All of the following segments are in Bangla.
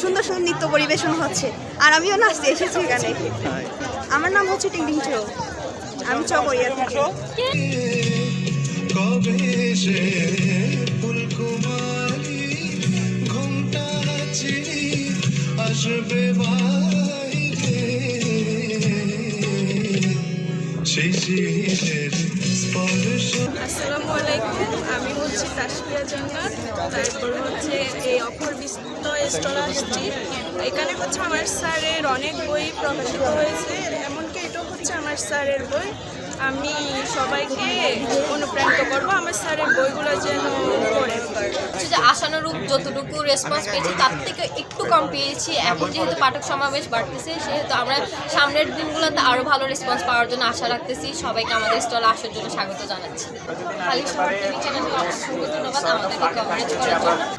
সুন্দর সুন্দর নৃত্য পরিবেশন হচ্ছে। আর আমিও নাচতে এসেছি এখানে। আমার নাম হচ্ছে টিংটিং চো আমি চকরিয়া থেকে। আসবে সেই আসসালামু আলাইকুম, আমি হচ্ছে তাসফিয়া জান্নাত তারপর হচ্ছে এই অফর বিস্তৃত স্টল এখানে হচ্ছে আমার স্যারের অনেক বই প্রকাশিত হয়েছে, এমনকি এটাও হচ্ছে আমার স্যারের বই। আমি সবাইকে অনুপ্রাণিত করব। আমার স্যারের বইগুলো যেন পড়ে। যে আশানুরূপ যতটুকু রেসপন্স পেয়েছি তার থেকে একটু কম পেয়েছি। এখন যেহেতু পাঠক সমাবেশ বাড়তেছে সেহেতু আমরা সামনের দিনগুলোতে আরও ভালো রেসপন্স পাওয়ার জন্য আশা রাখতেছি। সবাইকে আমাদের স্টলে আসার জন্য স্বাগত জানাচ্ছি।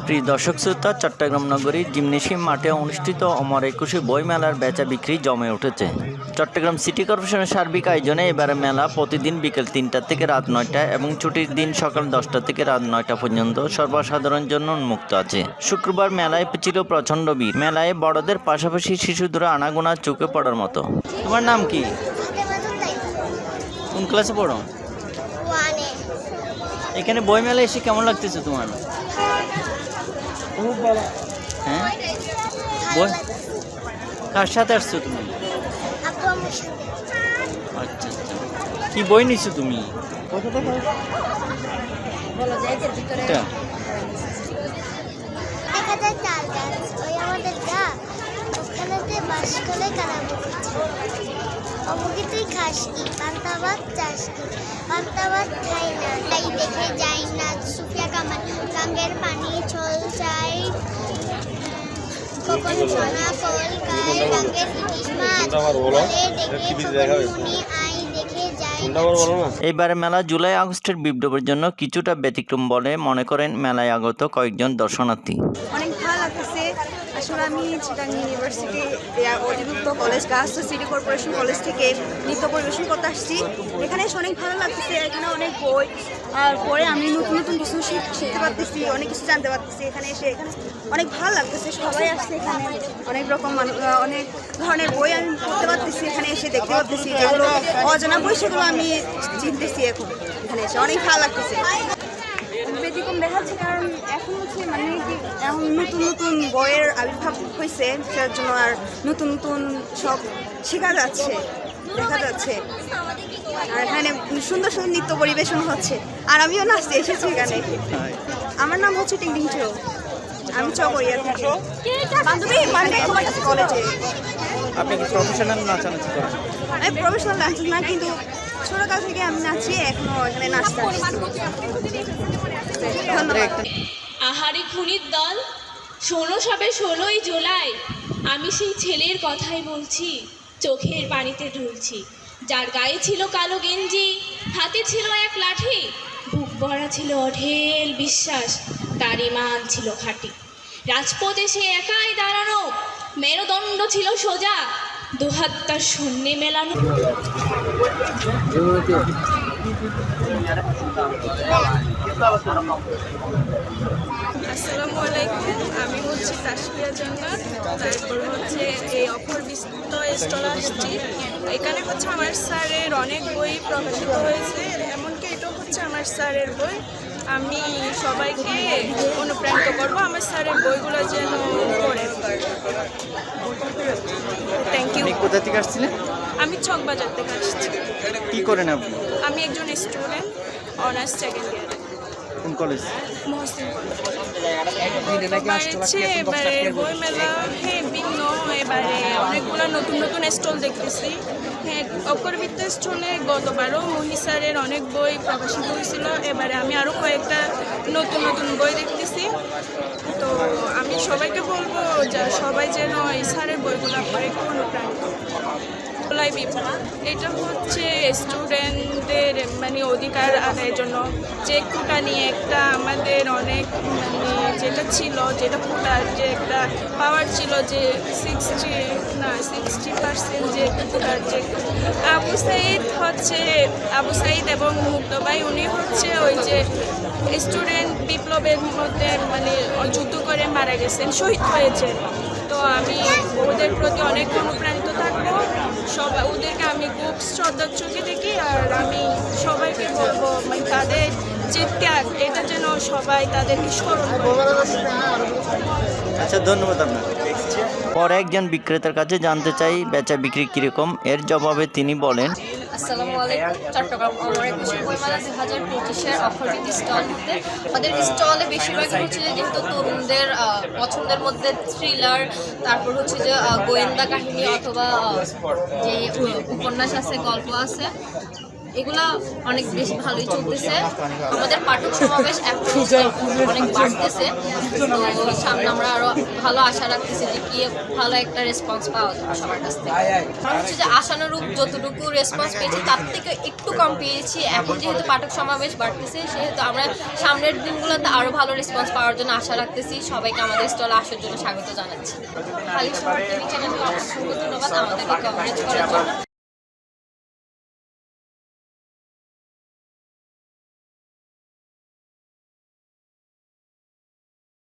প্রিয় দর্শক শ্রোতা চট্টগ্রাম নগরীর জিমনেশিয়াম মাঠে অনুষ্ঠিত অমর একুশে বই মেলার বেচা বিক্রি জমে উঠেছে। চট্টগ্রাম সিটি কর্পোরেশনের সার্বিক আয়োজনে এবারে মেলা প্রতিদিন বিকেল তিনটা থেকে রাত নয়টা এবং ছুটির দিন সকাল দশটা থেকে রাত নয়টা পর্যন্ত সর্বসাধারণ জন্য উন্মুক্ত আছে। শুক্রবার মেলায় ছিল প্রচণ্ড ভিড়। মেলায় বড়দের পাশাপাশি শিশুদের আনাগোনা চোখে পড়ার মতো। তোমার নাম কি? কোন ক্লাসে পড়ো? এখানে বই মেলা এসে কেমন লাগতেছে তোমার? হ্যাঁ? বই? কার সাথে আসছো তুমি আপু আমার সাথে আচ্ছা আচ্ছা কি বই নিছো তুমি? এটা? দেখা যায় তাল গাছ ওই আমাদের গা ওখানেতে বাস করে কানাবো অমুকে তুই খাস কি পান্তাবাদ চাস কি পান্তাবাদ খাই না তাই দেখে যাই না সুফিয়া কামাল গাঙ্গের পানি ছল চাই কখন সোনা ফল খায় গাঙ্গের ইলিশ মাছ বলে। ডেকে তুমি আই দেখে যাই এইবারে মেলা জুলাই আগস্টের বিপ্লবের জন্য কিছুটা ব্যতিক্রম বলে মনে করেন মেলায় আগত কয়েকজন দর্শনার্থী। আসলে আমি চিটাং ইউনিভার্সিটি অধিভুক্ত কলেজ গাছ সিটি কর্পোরেশন কলেজ থেকে নৃত্য পরিবেশন করতে আসছি। এখানে এসে অনেক ভালো লাগতেছে, এখানে অনেক বই, আর পরে আমি নতুন নতুন কিছু শিখ- শিখতে পারতেছি, অনেক কিছু জানতে পারতেছি, এখানে এসে এখানে অনেক ভালো লাগতেছে, সবাই আসছে এখানে, অনেক রকম অনেক ধরনের বই আমি পড়তে পারতেছি, এখানে এসে দেখতে পারতেছি, যেগুলো অজানা বই সেগুলো আমি চিনতেছি এখন, এখানে এসে অনেক ভালো লাগতেছে। এখন হচ্ছে মানে এখন নতুন নতুন বইয়ের আবির্ভাব হয়েছে যার জন্য আর নতুন নতুন সব শেখা যাচ্ছে দেখা যাচ্ছে। আর এখানে সুন্দর সুন্দর নৃত্য পরিবেশন হচ্ছে। আর আমিও নাচতে এসেছি এখানে। আমার নাম হচ্ছে টিংটিং চো। আমি চকরিয়া থেকে। বান্ধবী মানে কলেজে আপনি কি প্রফেশনাল নাচানাচি করেন? আমি প্রফেশনাল ডান্সার না কিন্তু ছোটকাল থেকে আমি নাচি এখনও এখানে নাচতে। ধন্যবাদ। আহারে খুনির দল। ষোলো সবে ষোলোই জুলাই। আমি সেই ছেলের কথাই বলছি, চোখের পানিতে ঢুলছি। যার গায়ে ছিল কালো গেঞ্জি, হাতে ছিল এক লাঠি, বুক ভরা ছিল অঢেল বিশ্বাস, তার ইমান ছিল খাঁটি। রাজপথে সে একাই দাঁড়ানো, মেরুদণ্ড ছিল সোজা, দুহাত তার শূন্যে মেলানো। আসসালামু আলাইকুম আমি হচ্ছে তাসফিয়া জান্নাত তারপর হচ্ছে এই অফর বিস্তৃত স্টল আসছি এখানে হচ্ছে আমার স্যারের অনেক বই প্রকাশিত হয়েছে এমনকি এটাও হচ্ছে আমার স্যারের বই। আমি সবাইকে অনুপ্রাণিত করব আমার স্যারের বইগুলো যেন পড়ে। থ্যাংক ইউ কোথা থেকে আসছিলেন? আমি ছকবাজার থেকে আসছি। কি করেন আপনি? আমি একজন স্টুডেন্ট অনার্স সেকেন্ড ইয়ার। কোন কলেজ মহসিন হচ্ছে এবারে বইমেলা হ্যাঁ ভিন্ন এবারে অনেকগুলো নতুন নতুন স্টল দেখতেছি। হ্যাঁ অকরবিদ্য স্টলে গতবারও মহিষারের অনেক বই প্রকাশিত হয়েছিল। এবারে আমি আরও কয়েকটা নতুন নতুন বই দেখতেছি। তো আমি সবাইকে বলব যে সবাই যেন এই স্যারের বইগুলো পড়ে একটু অনুপ্রাণিত এটা হচ্ছে স্টুডেন্টদের মানে অধিকার আদায়ের জন্য যে কোটা নিয়ে একটা আমাদের অনেক মানে যেটা ছিল, যেটা কোটার যে একটা পাওয়ার ছিল যে সিক্সটি না সিক্সটি পার্সেন্ট যে যে আবু সাইদ হচ্ছে, আবু সাইদ এবং মুক্তবাই উনি হচ্ছে ওই যে স্টুডেন্ট বিপ্লবের মধ্যে মানে যুদ্ধ করে মারা গেছেন, শহীদ হয়েছেন তো আমি ওদের প্রতি অনেক অনুপ্রাণিত থাকব। সবাই ওদেরকে আমি খুব শ্রদ্ধার চোখে দেখি আর আমি সবাইকে বলব মানে তাদের যে এটা যেন সবাই তাদেরকে স্মরণ আচ্ছা ধন্যবাদ আপনাকে। পরে একজন বিক্রেতার কাছে জানতে চাই, বেচা বিক্রি কীরকম? এর জবাবে তিনি বলেন পছন্দের মধ্যে উপন্যাস আছে, গল্প আছে এগুলা অনেক বেশি ভালোই চলতেছে। আমাদের পাঠক সমাবেশ অনেক বাড়তেছে। তো সামনে আমরা আরও ভালো আশা রাখতেছি যে কি ভালো একটা রেসপন্স পাওয়া যাবে সবার কাছ থেকে। হচ্ছে যে আশানুরূপ যতটুকু রেসপন্স পেয়েছি, তার থেকে একটু কম পেয়েছি। এখন যেহেতু পাঠক সমাবেশ বাড়তেছে, সেহেতু আমরা সামনের দিনগুলোতে আরও ভালো রেসপন্স পাওয়ার জন্য আশা রাখতেছি। সবাইকে আমাদের স্টলে আসার জন্য স্বাগত জানাচ্ছি। খালি শহর টিভি চ্যানেলকে অসংখ্য ধন্যবাদ আমাদেরকে কভারেজ করার জন্য।